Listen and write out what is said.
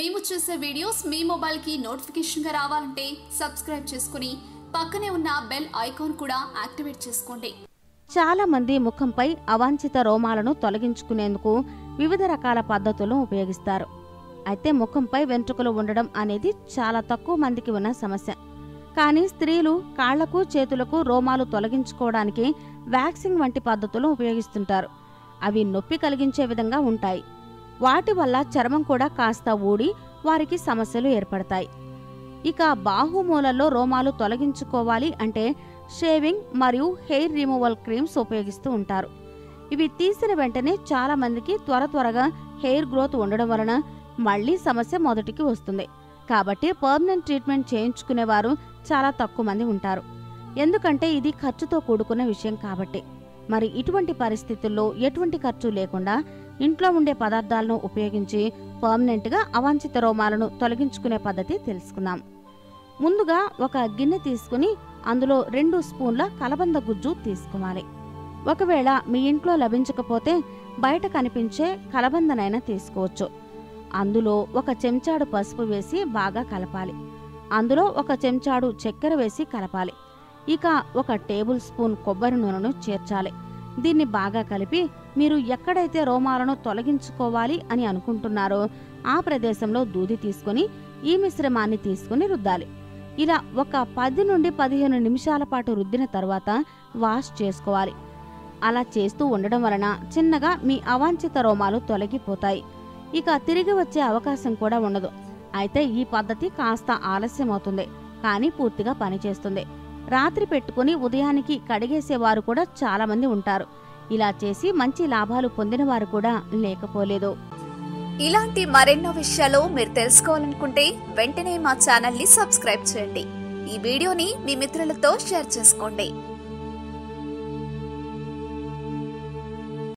మేము చేసే వీడియోస్ మీ మొబైల్కి నోటిఫికేషన్గా రావాలంటే సబ్స్క్రైబ్ చేసుకుని పక్కనే ఉన్న బెల్ ఐకాన్ కూడా యాక్టివేట్ చేసుకోండి. చాలా మంది ముఖంపై అవాంఛిత రోమాలను తొలగించుకునేందుకు వివిధ రకాల పద్ధతులను ఉపయోగిస్తారు. అయితే ముఖంపై వెంట్రుకలు ఉండడం అనేది చాలా తక్కువ మందికి ఉన్న సమస్య. కానీ స్త్రీలు కాళ్ళకు చేతులకు రోమాలు తొలగించుకోవడానికి వ్యాక్సింగ్ వంటి పద్ధతులు ఉపయోగిస్తుంటారు. అవి నొప్పి కలిగించే విధంగా ఉంటాయి. వాటి వల్ల చర్మం కూడా కాస్త ఊడి వారికి సమస్యలు ఏర్పడతాయి. ఇక బాహుమూలలో రోమాలు తొలగించుకోవాలి అంటే షేవింగ్ మరియు హెయిర్ రిమూవల్ క్రీమ్స్ ఉపయోగిస్తూ ఉంటారు. ఇవి తీసిన వెంటనే చాలామందికి త్వర త్వరగా హెయిర్ గ్రోత్ ఉండడం వలన మళ్ళీ సమస్య మొదటికి వస్తుంది. కాబట్టి పర్మనెంట్ ట్రీట్మెంట్ చేయించుకునేవారు చాలా తక్కువ మంది ఉంటారు. ఎందుకంటే ఇది ఖర్చుతో కూడుకున్న విషయం కాబట్టి. మరి ఇటువంటి పరిస్థితుల్లో ఎటువంటి ఖర్చు లేకుండా ఇంట్లో ఉండే పదార్థాలను ఉపయోగించి పర్మనెంట్గా అవాంఛిత రోమాలను తొలగించుకునే పద్ధతి తెలుసుకుందాం. ముందుగా ఒక గిన్నె తీసుకుని అందులో రెండు స్పూన్ల కలబంద గుజ్జు తీసుకోవాలి. ఒకవేళ మీ ఇంట్లో లభించకపోతే బయట కనిపించే కలబందనైనా తీసుకోవచ్చు. అందులో ఒక చెంచాడు పసుపు వేసి బాగా కలపాలి. అందులో ఒక చెంచాడు చక్కెర వేసి కలపాలి. ఇక ఒక టేబుల్ స్పూన్ కొబ్బరి నూనెను చేర్చాలి. దీన్ని బాగా కలిపి మీరు ఎక్కడైతే రోమాలను తొలగించుకోవాలి అని అనుకుంటున్నారో ఆ ప్రదేశంలో దూది తీసుకొని ఈ మిశ్రమాన్ని తీసుకుని రుద్దాలి. ఇలా ఒక పది నుండి పదిహేను నిమిషాల పాటు రుద్దిన తర్వాత వాష్ చేసుకోవాలి. అలా చేస్తూ ఉండడం వలన చిన్నగా మీ అవాంఛిత రోమాలు తొలగిపోతాయి. ఇక తిరిగి వచ్చే అవకాశం కూడా ఉండదు. అయితే ఈ పద్ధతి కాస్త ఆలస్యం అవుతుంది కానీ పూర్తిగా పనిచేస్తుంది. రాత్రి పెట్టుకుని ఉదయానికి కడిగేసేవారు కూడా చాలా మంది ఉంటారు. ఇలా చేసి మంచి లాభాలు పొందిన వారు కూడా లేకపోలేదు. ఇలాంటి మరెన్నో విషయాలు మీరు తెలుసుకోవాలనుకుంటే వెంటనే మా ఛానల్ని సబ్స్క్రైబ్ చేయండి. ఈ వీడియోని మీ మిత్రులతో షేర్ చేసుకోండి.